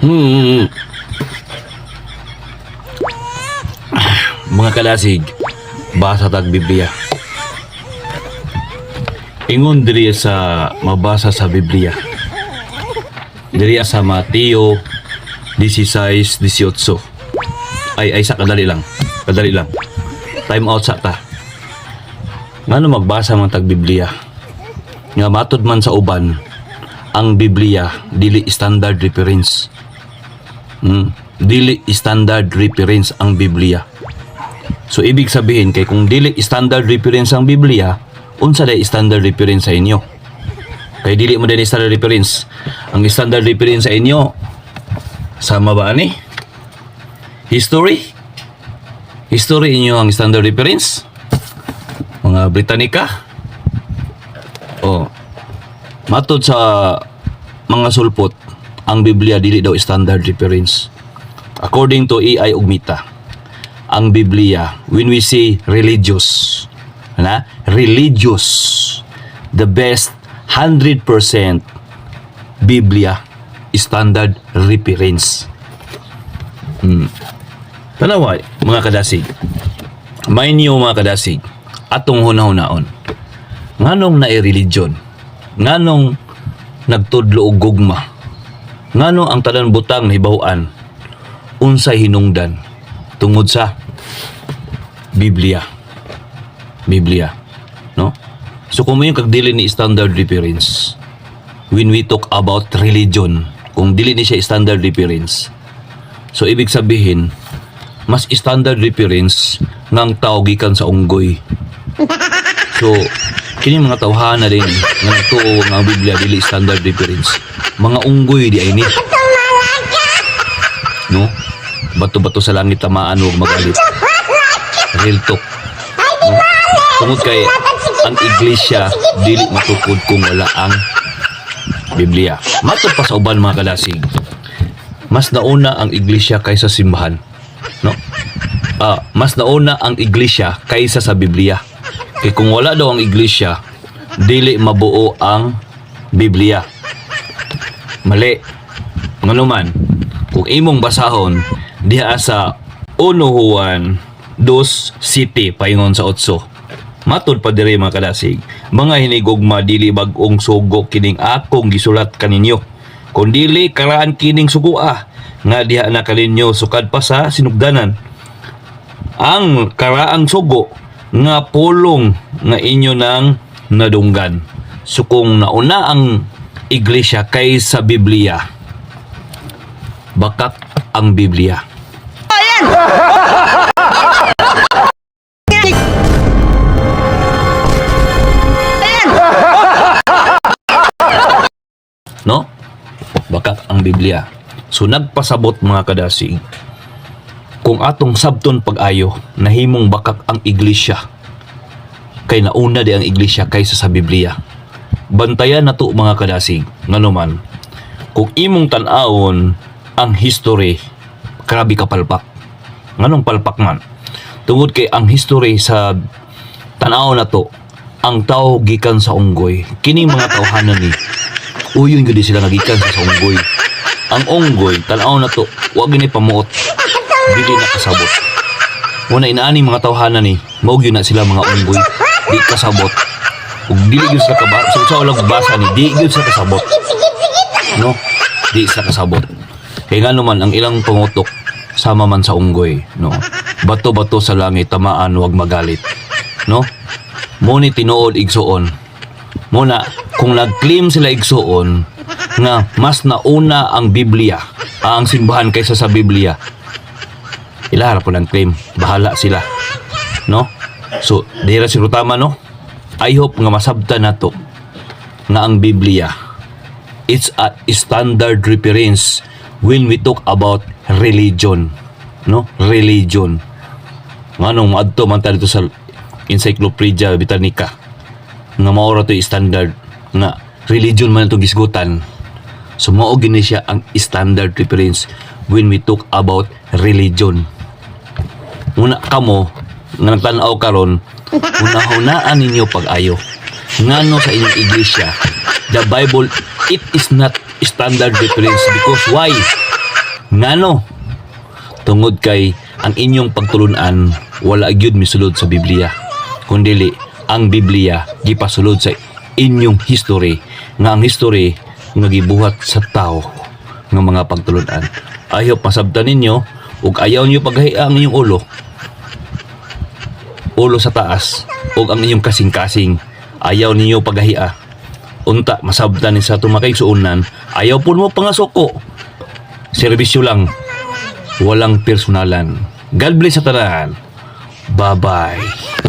Hmm. Mga kalasig, basa tag Biblia. Ingon diri sa mabasa sa Biblia. Diri sa Mateo 16, 18. Ay, ay, sa kadali lang. Kadali lang. Time out sa ta. Ngano magbasa man tag Biblia? Nga matod man sa uban, ang Biblia dili standard reference. Hmm. Dili standard reference ang Biblia. So ibig sabihin kay kung dili standard reference ang Biblia, unsa day standard reference sa inyo? Kay dili mo din standard reference. Ang standard reference sa inyo sama ba ani? History? History inyo ang standard reference? Mga Britannica? Oh. Matod sa mga sulpot, ang Biblia dili daw standard reference. According to AI Ugmita, ang Biblia, when we say religious, na religious, the best 100% Biblia standard reference. Hmm. Tanawa, mga kadasig. May niyo mga kadasig, atong hunahunahon. Nganong na religion? Nganong nagtudlo og gugma? Ngano ang tanan butang nahibaw-an unsay hinungdan tungod sa Biblia. Biblia, no? So kung may kag ni standard reference when we talk about religion, kung dili ni siya standard reference. So ibig sabihin mas standard reference ngang tao sa unggoy. So kini mga tawhana din nga nagtuo nga Biblia dili standard reference. Mga unggoy di ay ni. No? Bato-bato sa langit tamaan huwag magalit. Real talk. No? Tungod kay ang iglesia dili matukod kung wala ang Biblia. Matod pa sa uban mga kalasig. Mas nauna ang iglesia kaysa simbahan. No? Ah, mas nauna ang iglesia kaysa sa Biblia. Kay kung wala daw ang iglesia, dili mabuo ang Biblia. Mali. Ngano man, kung imong basahon diha sa 1 Juan 2 City paingon sa 8. Matod pa diri mga kalasig, mga hinigugma dili bag-ong sugo kining akong gisulat kaninyo. Kung dili karaan kining sugua nga diha na kaninyo sukad pa sa sinugdanan. Ang karaang sugo nga pulong nga inyo nang nadunggan. So kung nauna ang iglesia kaysa Biblia, bakak ang Biblia. No? Bakak ang Biblia. So nagpasabot mga kadasig, kung atong sabton pag-ayo, nahimong bakak ang iglesia, kay nauna di ang iglesia kaysa sa Biblia. Bantayan na to mga kadasig, nga naman, kung imong tan-awon ang history, grabe ka palpak. Nganong palpak man? Tungod kay ang history sa tanaw na to, ang tao gikan sa unggoy. Kining mga tawhanan ni, uyon gudi sila nagikan sa unggoy. Ang unggoy, tanaw na to, wag ni pamuot. Dili na kasabot. Muna inaani mga tawhanan ni, maug yun na sila mga unggoy. Di kasabot. Ug dili gyud sa kabasa, sa sa ulang basa ni, di gyud sa kasabot. No? Di sa kasabot. Kaya nga naman, ang ilang pangutok, sama man sa unggoy, no? Bato-bato sa langit, tamaan, wag magalit. No? Muni tinuod igsuon. Muna, kung nag-claim sila igsuon, nga mas nauna ang Biblia, ang simbahan kaysa sa Biblia, ilara po ng claim. Bahala sila. No? So, dira si tama, no? I hope nga masabtan na to nga ang Biblia it's a standard reference when we talk about religion no religion nganong adto man ta dito sa Encyclopedia Britannica nga maura to standard nga religion man itong gisgutan so mao gini siya ang standard reference when we talk about religion Muna kamo nga nagtanaw karon unahunaan ninyo pag-ayo ngano sa inyong iglesia the Bible it is not standard difference because why? Ngano? Tungod kay ang inyong pagtulunan wala gyud misulod sa Biblia. Kundili ang Biblia gipasulod sa inyong history nga ang history nga gibuhat sa tao nga mga pagtulunan. Ayaw pasabtan ninyo ug ayaw niyo paghahiya ang inyong ulo ulo sa taas ug ang inyong kasing-kasing ayaw ninyo paghahiya unta masabtan ni sa tumakay suunan ayaw po mo pangasuko. Serbisyo lang walang personalan. God bless sa tanan. Bye bye